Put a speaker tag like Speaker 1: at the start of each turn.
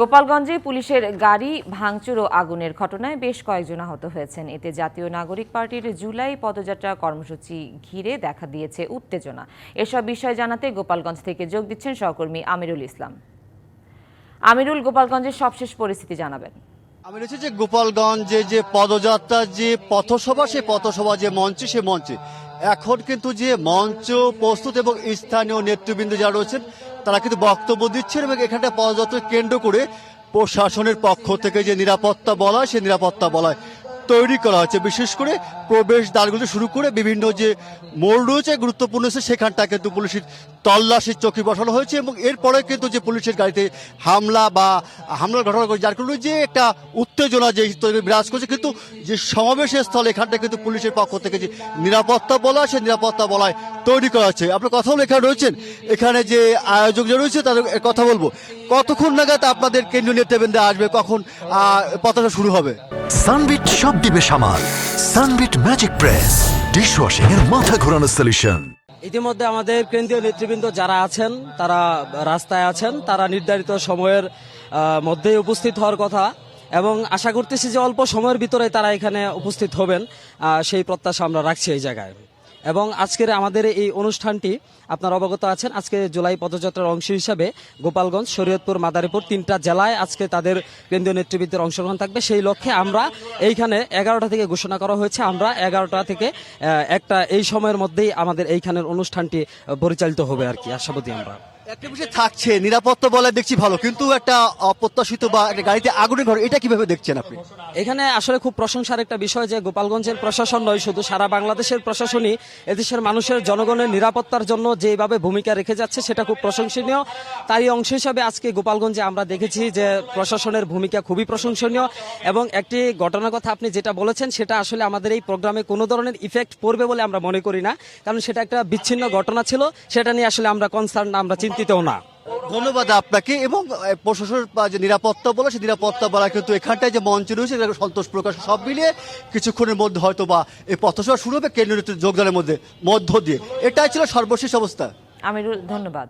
Speaker 1: গোপালগঞ্জে পুলিশের গাড়ি ভাঙচুর ও আগুনের ঘটনায় বেশ কয়েকজন আহত হয়েছেন। এতে জাতীয় নাগরিক পার্টির জুলাই পদযাত্রা কর্মসূচি ঘিরে দেখা দিয়েছে উত্তেজনা। এসব বিষয় জানাতে গোপালগঞ্জ থেকে যোগ দিচ্ছেন সহকর্মী আমিরুল ইসলাম। আমিরুল, গোপালগঞ্জের সবশেষ পরিস্থিতি জানাবেন।
Speaker 2: আমি রয়েছে যে গোপালগঞ্জে যে পদযাত্রার যে পথসভা সে পথসভা যে মঞ্চে সে মঞ্চে। এখন কিন্তু যে মঞ্চ প্রস্তুত এবং স্থানীয় নেতৃবৃন্দ যারা রয়েছেন তারা কিন্তু বক্তব্য দিচ্ছেন এবং এখানটা পদযাত্রা কেন্দ্র করে প্রশাসনের পক্ষ থেকে যে নিরাপত্তা বলা সেই নিরাপত্তা বলায় তৈরি করা হয়েছে। বিশেষ করে প্রবেশ দ্বারগুলো শুরু করে বিভিন্ন যে মোড় রয়েছে, গুরুত্বপূর্ণ হচ্ছে সেখানটা কিন্তু পুলিশের তল্লাশির চোখে বসানো হয়েছে এবং এরপরে কিন্তু যে পুলিশের গাড়িতে হামলা বা হামলার ঘটনা ঘটে, যার কারণে যে একটা উত্তেজনা যে বিরাজ করছে, কিন্তু যে সমাবেশের স্থল এখানটা কিন্তু পুলিশের পক্ষ থেকে যে নিরাপত্তা বলা, সেই নিরাপত্তা বলায় তৈরি করা হচ্ছে। আপনার কথা বলে এখানে রয়েছেন, এখানে যে আয়োজক যে রয়েছে তাদের কথা বলব। কতক্ষণ নাগাদ আপনাদের কেন্দ্রীয় নেতৃবৃন্দে আসবে? কখন পতাকা শুরু হবে?
Speaker 3: সানবিট সব দিবে সামাল। সানবিট ম্যাজিক প্রেস ডিশওয়াশিং এর মাথা ঘোরানো সলিউশন
Speaker 4: ইতিমধ্যে আমাদের কেন্দ্রীয় নেতৃবৃন্দ যারা আছেন, তারা রাস্তায় আছেন, তারা নির্ধারিত সময়ের মধ্যেই উপস্থিত হওয়ার কথা এবং আশা করতেছি যে অল্প সময়ের ভিতরে তারা এখানে উপস্থিত হবেন। সেই প্রত্যাশা আমরা রাখছি এই জায়গায়। এবং আজকের আমাদের এই অনুষ্ঠানটি আপনার অবগত আছেন, আজকে জুলাই পদযাত্রার অংশ হিসাবে গোপালগঞ্জ, শরীয়তপুর, মাদারীপুর তিনটা জেলায় আজকে তাদের কেন্দ্রীয় নেতৃবৃন্দের অংশগ্রহণ থাকবে। সেই লক্ষ্যে আমরা এইখানে এগারোটা থেকে ঘোষণা করা হয়েছে। আমরা এগারোটা থেকে একটা এই সময়ের মধ্যেই আমাদের এইখানের অনুষ্ঠানটি পরিচালিত হবে আর কি। আশাবাদী আমরা।
Speaker 2: একটা থাকছে, নিরাপত্তা বলে দেখছি ভালো, কিন্তু একটা অপ্রত্যাশিত বা একটা গাড়িতে আগুনের ঘর এটা কীভাবে দেখছেন আপনি?
Speaker 4: এখানে আসলে খুব প্রশংসার একটা বিষয় যে গোপালগঞ্জের প্রশাসন নয়, শুধু সারা বাংলাদেশের প্রশাসনই এদেশের মানুষের জনগণের নিরাপত্তার জন্য যেভাবে ভূমিকা রেখে যাচ্ছে, সেটা খুব প্রশংসনীয়। তারই অংশ হিসাবে আজকে গোপালগঞ্জে আমরা দেখেছি যে প্রশাসনের ভূমিকা খুবই প্রশংসনীয় এবং একটি ঘটনার কথা আপনি যেটা বলেছেন, সেটা আসলে আমাদের এই প্রোগ্রামে কোনো ধরনের ইফেক্ট পড়বে বলে আমরা মনে করি না। কারণ সেটা একটা বিচ্ছিন্ন ঘটনা ছিল, সেটা নিয়ে আসলে আমরা কনসার্ন আমরা চিন্তিতও না।
Speaker 2: ধন্যবাদ আপনাকে এবং প্রশাসনের যে নিরাপত্তা বলে সেই নিরাপত্তা বলা কিন্তু এখানটায় যে মঞ্চ রয়েছে এটা সন্তোষ প্রকাশ। সব মিলিয়ে কিছুক্ষণের মধ্যে হয়তো বা এই পথসভা শুরু হবে কেন্দ্রীয় যোগদানের মধ্যে মধ্য দিয়ে। এটাই ছিল সর্বশেষ অবস্থা।
Speaker 1: আমিরুল ধন্যবাদ।